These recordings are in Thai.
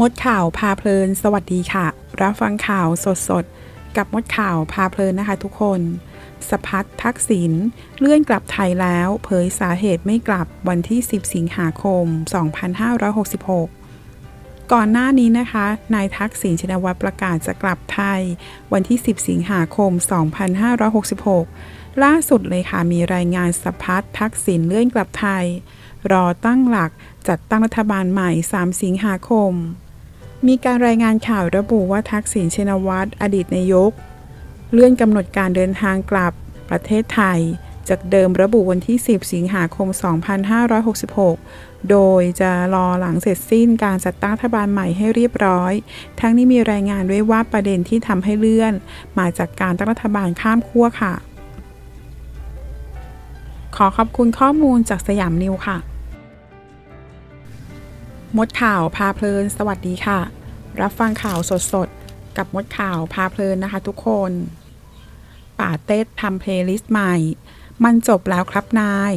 มดข่าวพาเพลิน สวัสดีค่ะ รับฟังข่าวสดๆกับมดข่าวพาเพลินนะคะทุกคน สพัดทักษิณเลื่อนกลับไทยแล้ว เผยสาเหตุไม่กลับวันที่ 10 สิงหาคม 2566 ก่อนหน้านี้นะคะ นายทักษิณชินวัตรประกาศจะกลับไทย วันที่ 10 สิงหาคม 2566 ล่าสุดเลยค่ะ มีรายงานสพัดทักษิณเลื่อนกลับไทย รอตั้งหลักจัดตั้งรัฐบาลใหม่ 3 สิงหาคม มีการรายงานข่าวระบุว่าทักษิณชินวัตรอดีตนายก เลื่อนกำหนดการเดินทางกลับประเทศไทย จากเดิมระบุวันที่ 10 สิงหาคม 2566 โดยจะรอหลังเสร็จสิ้นการจัดตั้งรัฐบาลใหม่ให้เรียบร้อย ทั้งนี้มีรายงานด้วยว่าประเด็นที่ทำให้เลื่อน มาจากการตั้งรัฐบาลข้ามขั้วค่ะ ขอขอบคุณข้อมูลจากสยามนิวค่ะ มดข่าวพาเพลิน สวัสดีค่ะ รับฟังข่าวสดๆ กับมดข่าวพาเพลินนะคะทุกคน ป่าเต้ทำเพลย์ลิสต์ใหม่ มันจบแล้วครับนาย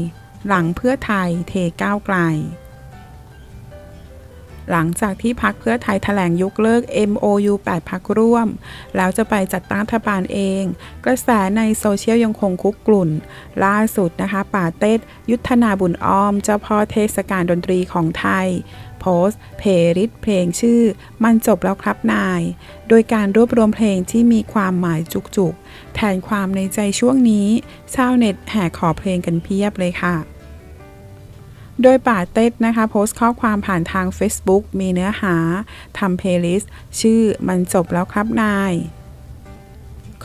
หลังเพื่อไทยเทก้าวไกล หลังจากที่พักเพื่อไทยแถลงยกเลิก MOU 8 พักร่วม แล้วจะไปจัดตั้งรัฐบาลเอง กระแสในโซเชียลยังคงคุกกลุ่น ล่าสุดนะคะป่าเต้ยุทธนาบุญอ้อม เจ้าพ่อเทศกาลดนตรีของไทยโพสต์เพลริสเพลงชื่อ มันจบแล้วครับนาย โดยการรวบรวมเพลงที่มีความหมายจุกๆ แทนความในใจช่วงนี้ ชาวเน็ตแห่ขอเพลงกันเพียบเลยค่ะ โดยป่าเต็ดนะคะ โพสต์ข้อความผ่านทาง Facebook มีเนื้อหาทำเพลย์ลิสต์ชื่อมันจบแล้วครับนาย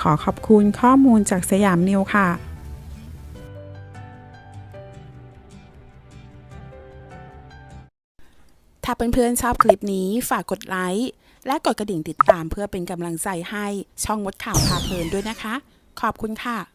ขอขอบคุณข้อมูลจากสยามนิวค่ะถ้าเพื่อนๆชอบคลิปนี้ฝากกดไลค์ และกดกระดิ่งติดตามเพื่อเป็นกำลังใจให้ช่องมดข่าวพาเพลินด้วยนะคะ ขอบคุณค่ะ